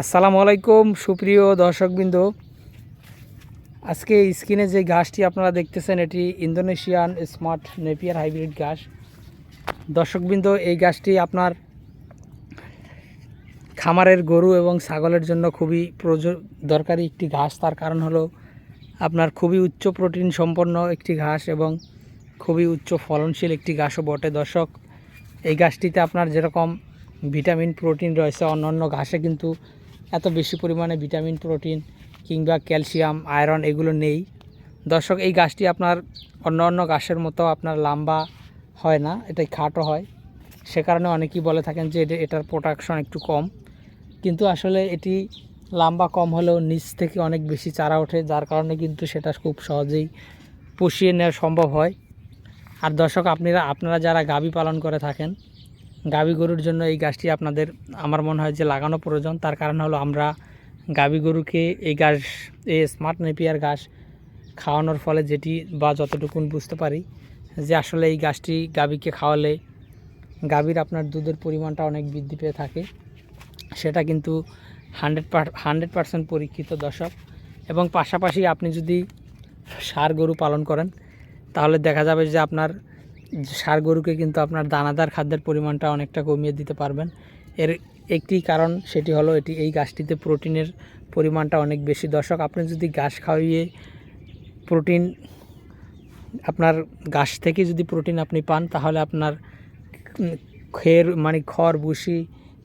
আসসালামু আলাইকুম, সুপ্রিয় দর্শকবৃন্দ। আজকে স্ক্রিনে যে ঘাসটি আপনারা দেখতেছেন, এটি ইন্দোনেশিয়ান স্মার্ট নেপিয়ার হাইব্রিড ঘাস। দর্শকবৃন্দ, এই ঘাসটি আপনার খামারের গরু এবং ছাগলের জন্য খুবই প্রয়োজ দরকারি একটি ঘাস। তার কারণ হলো আপনার খুবই উচ্চ প্রোটিন সম্পন্ন একটি ঘাস এবং খুবই উচ্চ ফলনশীল একটি ঘাসও বটে। দর্শক, এই ঘাসটিতে আপনার যেরকম ভিটামিন, প্রোটিন রয়েছে অন্য অন্য ঘাসে কিন্তু এত বেশি পরিমাণে ভিটামিন, প্রোটিন কিংবা ক্যালসিয়াম, আয়রন এগুলো নেই। দর্শক, এই গাছটি আপনার অন্য অন্য গাছের মতো আপনার লম্বা হয় না, এটাই খাটো হয়। সে কারণে অনেকেই বলে থাকেন যে এটা- এটার প্রোডাকশন একটু কম। কিন্তু আসলে এটি লম্বা কম হলেও নিচ থেকে অনেক বেশি চারা ওঠে, যার কারণে কিন্তু সেটা খুব সহজেই পুষিয়ে নেওয়া সম্ভব হয়। আর দর্শক, আপনারা আপনারা যারা গাভী পালন করে থাকেন গাভী গরুর জন্য এই গাছটি আপনাদের, আমার মনে হয় যে লাগানো প্রয়োজন। তার কারণ হলো আমরা গাভী গরুকে এই গাছ, এই স্মার্ট নেপিয়ার ঘাস খাওয়ানোর ফলে যেটি বা যতটুকুন বুঝতে পারি যে আসলে এই গাছটি গাভীকে খাওয়ালে গাভীর আপনার দুধের পরিমাণটা অনেক বৃদ্ধি পেয়ে থাকে। সেটা কিন্তু হান্ড্রেড পার, হান্ড্রেড পার্সেন্ট পরীক্ষিত দর্শক এবং পাশাপাশি আপনি যদি সার গরু পালন করেন, তাহলে দেখা যাবে যে আপনার সার গরুকে কিন্তু আপনার দানাদার খাদ্যের পরিমাণটা অনেকটা কমিয়ে দিতে পারবেন। এর একটি কারণ সেটি হলো এটি, এই গাছটিতে প্রোটিনের পরিমাণটা অনেক বেশি। দর্শক, আপনি যদি ঘাস খাওয়িয়ে প্রোটিন, আপনার ঘাস থেকে যদি প্রোটিন আপনি পান, তাহলে আপনার খের মানে খড়, ভুসি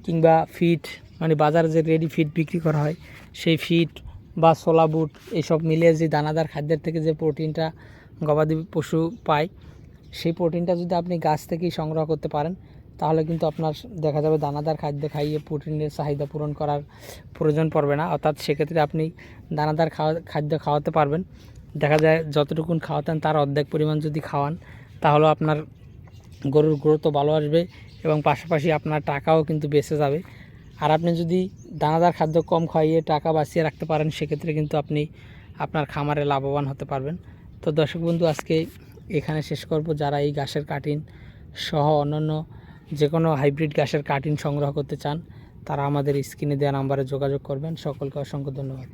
কিংবা ফিট মানে বাজারে যে রেডি ফিট বিক্রি করা হয়, সেই ফিট বা সোলা বুট এইসব মিলিয়ে যে দানাদার খাদ্যের থেকে যে প্রোটিনটা গবাদি পশু পায় সেই প্রোটিনটা যদি আপনি গাছ থেকেই সংগ্রহ করতে পারেন, তাহলে কিন্তু আপনার দেখা যাবে দানাদার খাদ্য খাইয়ে প্রোটিনের চাহিদা পূরণ করার প্রয়োজন পড়বে না। অর্থাৎ সেক্ষেত্রে আপনি দানাদার খাওয়া, খাদ্য খাওয়াতে পারবেন। দেখা যায় যতটুকুন খাওয়াতেন তার অর্ধেক পরিমাণ যদি খাওয়ান তাহলে আপনার গরুর গ্রোথও ভালো আসবে এবং পাশাপাশি আপনার টাকাও কিন্তু বেঁচে যাবে। আর আপনি যদি দানাদার খাদ্য কম খাইয়ে টাকা বাঁচিয়ে রাখতে পারেন, সেক্ষেত্রে কিন্তু আপনি আপনার খামারে লাভবান হতে পারবেন। তো দর্শক বন্ধু, আজকে এখানে শেষ করব। যারা এই গাছের কাটিন সহ অন্যান্য যে কোনো হাইব্রিড গাছের কাটিন সংগ্রহ করতে চান, তারা আমাদের স্ক্রিনে দেওয়া নাম্বারে যোগাযোগ করবেন। সকলকে অসংখ্য ধন্যবাদ।